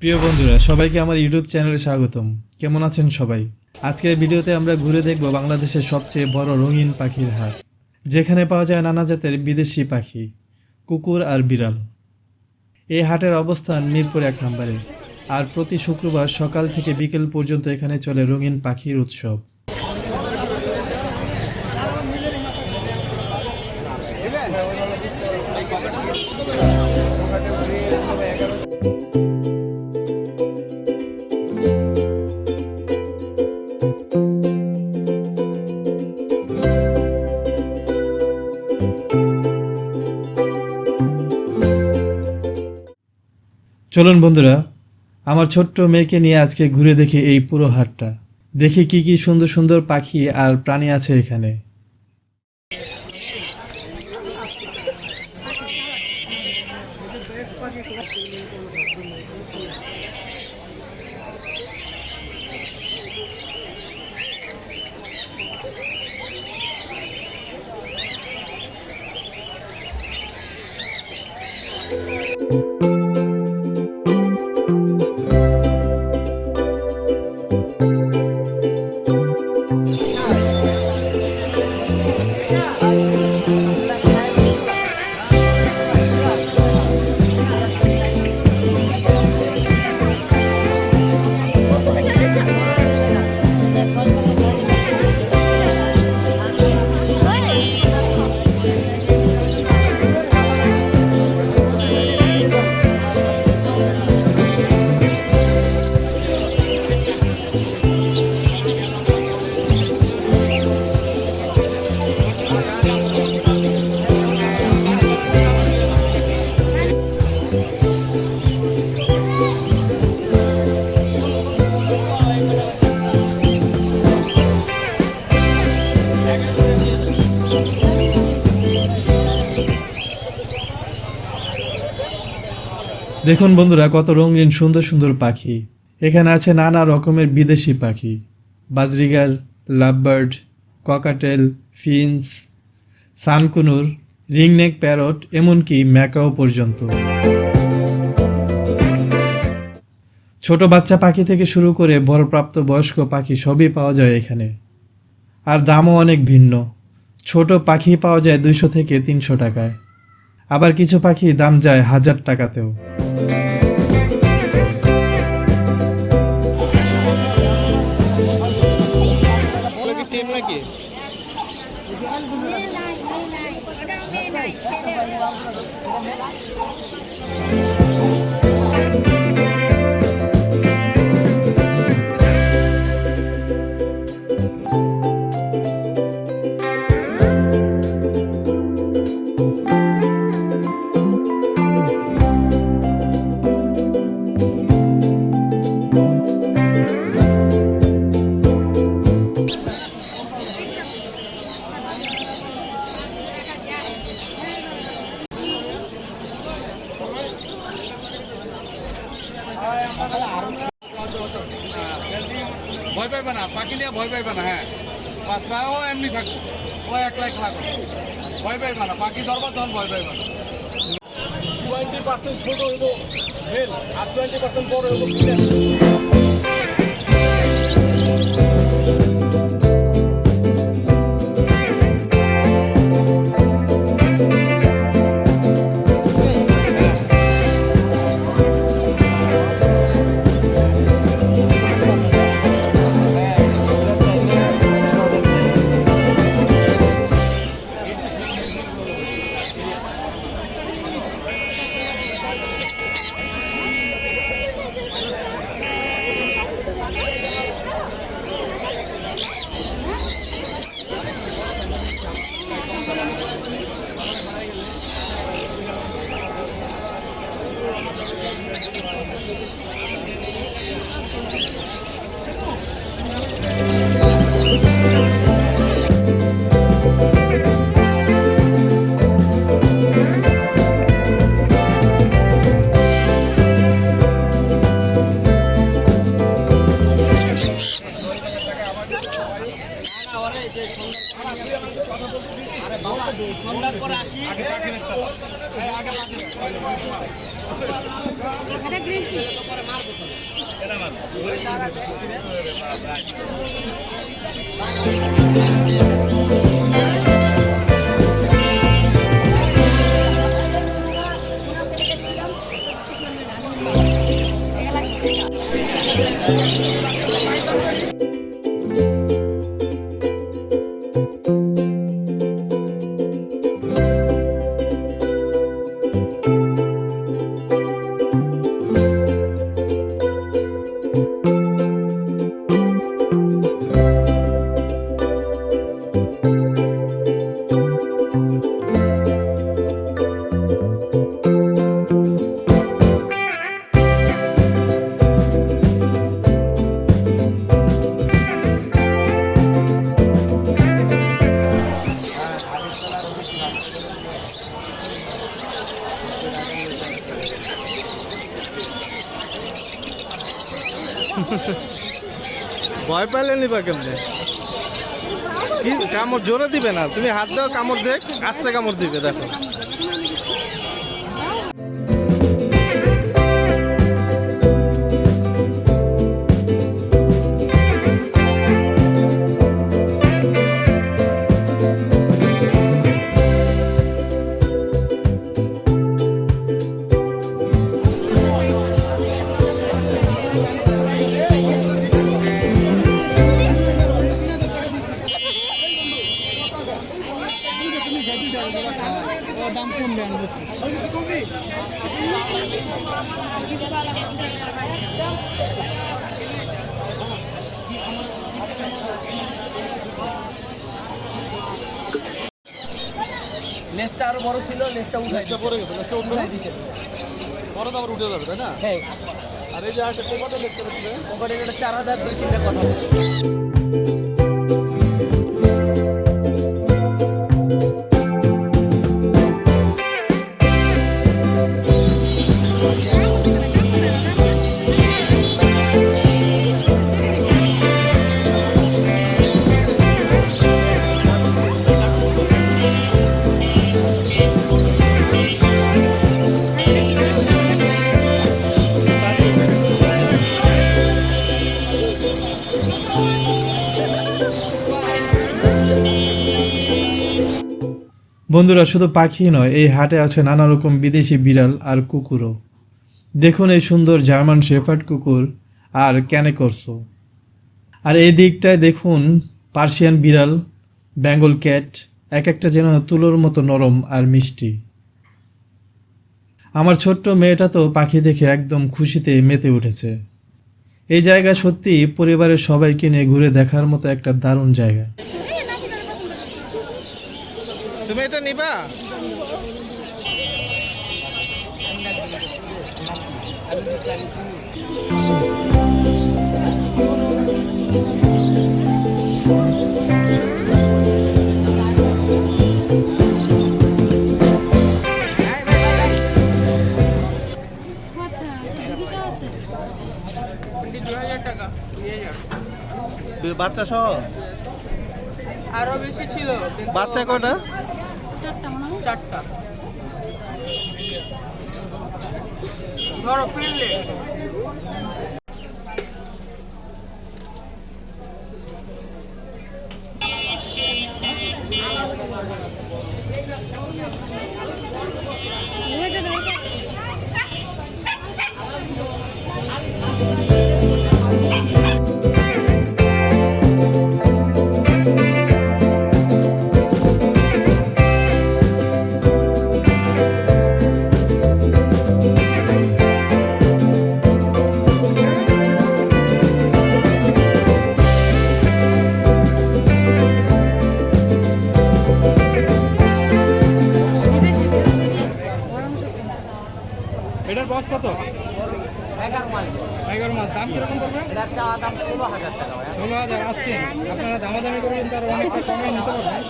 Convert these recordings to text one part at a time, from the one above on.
প্রিয় বন্ধুরা, সবাইকে আমার ইউটিউব চ্যানেলে স্বাগতম। কেমন আছেন সবাই? আজকের ভিডিওতে আমরা ঘুরে দেখব বাংলাদেশের সবচেয়ে বড় রঙিন পাখির হাট, যেখানে পাওয়া যায় নানা জাতের বিদেশি পাখি, কুকুর আর বিড়াল। এই হাটের অবস্থান মিরপুর এক নম্বরে। আর প্রতি শুক্রবার সকাল থেকে বিকেল পর্যন্ত এখানে চলে রঙিন পাখির উৎসব। চলুন বন্ধুরা, আমার ছোট্ট মেয়েকে নিয়ে আজকে ঘুরে দেখি এই পুরো হাটটা। দেখি কি কি সুন্দর সুন্দর পাখি আর প্রাণী আছে এখানে। দেখুন বন্ধুরা, কত রঙিন, সুন্দর সুন্দর পাখি। এখানে আছে নানা রকমের বিদেশি পাখি। Budgerigar lovebird, cockatiel, finches, sun conure, ringneck parrot, এমনকি ম্যাকাও পর্যন্ত। ছোট বাচ্চা পাখি থেকে শুরু করে বড়প্রাপ্ত বয়স্ক পাখি সবই পাওয়া যায় এখানে। আর দামও অনেক ভিন্ন। ছোট পাখি পাওয়া যায় দুইশো থেকে তিনশো টাকায়। আবার কিছু পাখি দাম যায় হাজার টাকাতেও। ভয় পাইবে না হ্যাঁ। পাঁচটাও এমনি থাকবে ও একলা একলা করবে ভয় পাইবে না পাখি ধরবার তখন ভয় পাইবে না। টোয়েন্টি পার্সেন্ট ছোট হইব আর টোয়েন্টি পার্সেন্ট বড় হইল Yeah. ভয় পাইলে নিবা কেমনে? কি কামড় জোরে দিবে না? তুমি হাত দাও, কামড় দেখ আস্তে কামড় দিবে, দেখো। লেজটা আরও বড় ছিল লেজটা উঠাই পরে গেছে লেজটা উঠবে না। বড় তো আবার উঠে যাবে তাই না? হ্যাঁ। আর এই যে আছে কোপাটা দেখতে পাচ্ছি ওখানে একটা চার হাজার দুই তিনটা কথা। বন্ধুরা, শুধু পাখি নয়, এই হাটে আছে নানা রকম বিদেশি বিড়াল আর কুকুরও। দেখুন এই সুন্দর জার্মান শেফার্ড কুকুর আর ক্যানেকর্সো আর এই দিকটায় দেখুন পার্সিয়ান বিড়াল, বেঙ্গল ক্যাট, এক একটা যেন তুলোর মতো নরম আর মিষ্টি। আমার ছোট্ট মেয়েটা তো পাখি দেখে একদম খুশিতে মেতে উঠেছে। এই জায়গা সত্যি পরিবারের সবাইকে নিয়ে ঘুরে দেখার মতো একটা দারুণ জায়গা। তুমি এটা নিবা? আচ্ছা। বাচ্চা সহ? আরও বেশি ছিল। বাচ্চা কটা? চারটা। চারটা ধরো ফ্রেন্ডলি বয়স কত? এগারো মাস এগারো মাস দাম কীরকম পড়বে? এটার চাওয়া দাম ষোলো হাজার টাকা ষোলো হাজার। আজকে আপনারা দামাদামি করবেন তার অনেক কমে নিতে পারবেন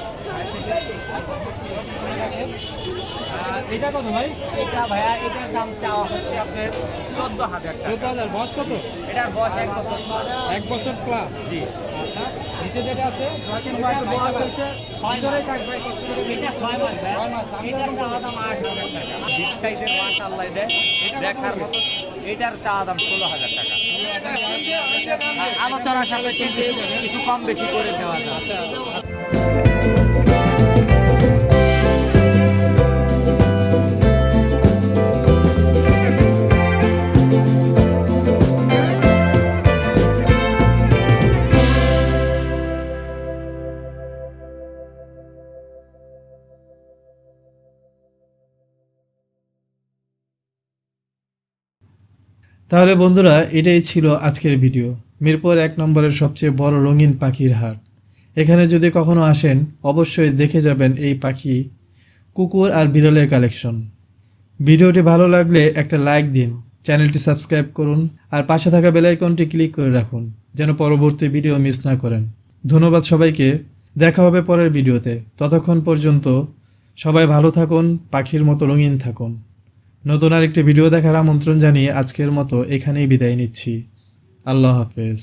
এটা কত ভাই? এটা ভাইয়া এটার দাম চাওয়া হচ্ছে আপনার চোদ্দ হাজার চোদ্দ হাজার। বয়স কত? এটার বয়স এক বছর এক বছর প্লাস জি। আচ্ছা নিচে যেটা আছে দেখার মতো এটার চাওয়া দাম ষোলো হাজার টাকা। আলোচনা সাপেক্ষে কিছু কিছু কম বেশি করে দেওয়া যায় আচ্ছা। তাহলে বন্ধুরা, এটাই ছিল আজকের ভিডিও। মিরপুর এক নম্বরের সবচেয়ে বড় রঙিন পাখির হাট। এখানে যদি কখনো আসেন, অবশ্যই দেখে যাবেন এই পাখি কুকুর আর বিড়ালের কালেকশন। ভিডিওটি ভালো লাগলে একটা লাইক দিন, চ্যানেলটি সাবস্ক্রাইব করুন, আর পাশে থাকা বেলাইকনটি ক্লিক করে রাখুন, যেন পরবর্তী ভিডিও মিস না করেন। ধন্যবাদ সবাইকে, দেখা হবে পরের ভিডিওতে। ততক্ষণ পর্যন্ত সবাই ভালো থাকুন, পাখির মতো রঙিন থাকুন। নতুন আরেকটি ভিডিও দেখার আমন্ত্রণ জানিয়ে আজকের মতো এখানেই বিদায় নিচ্ছি। আল্লাহ হাফেজ।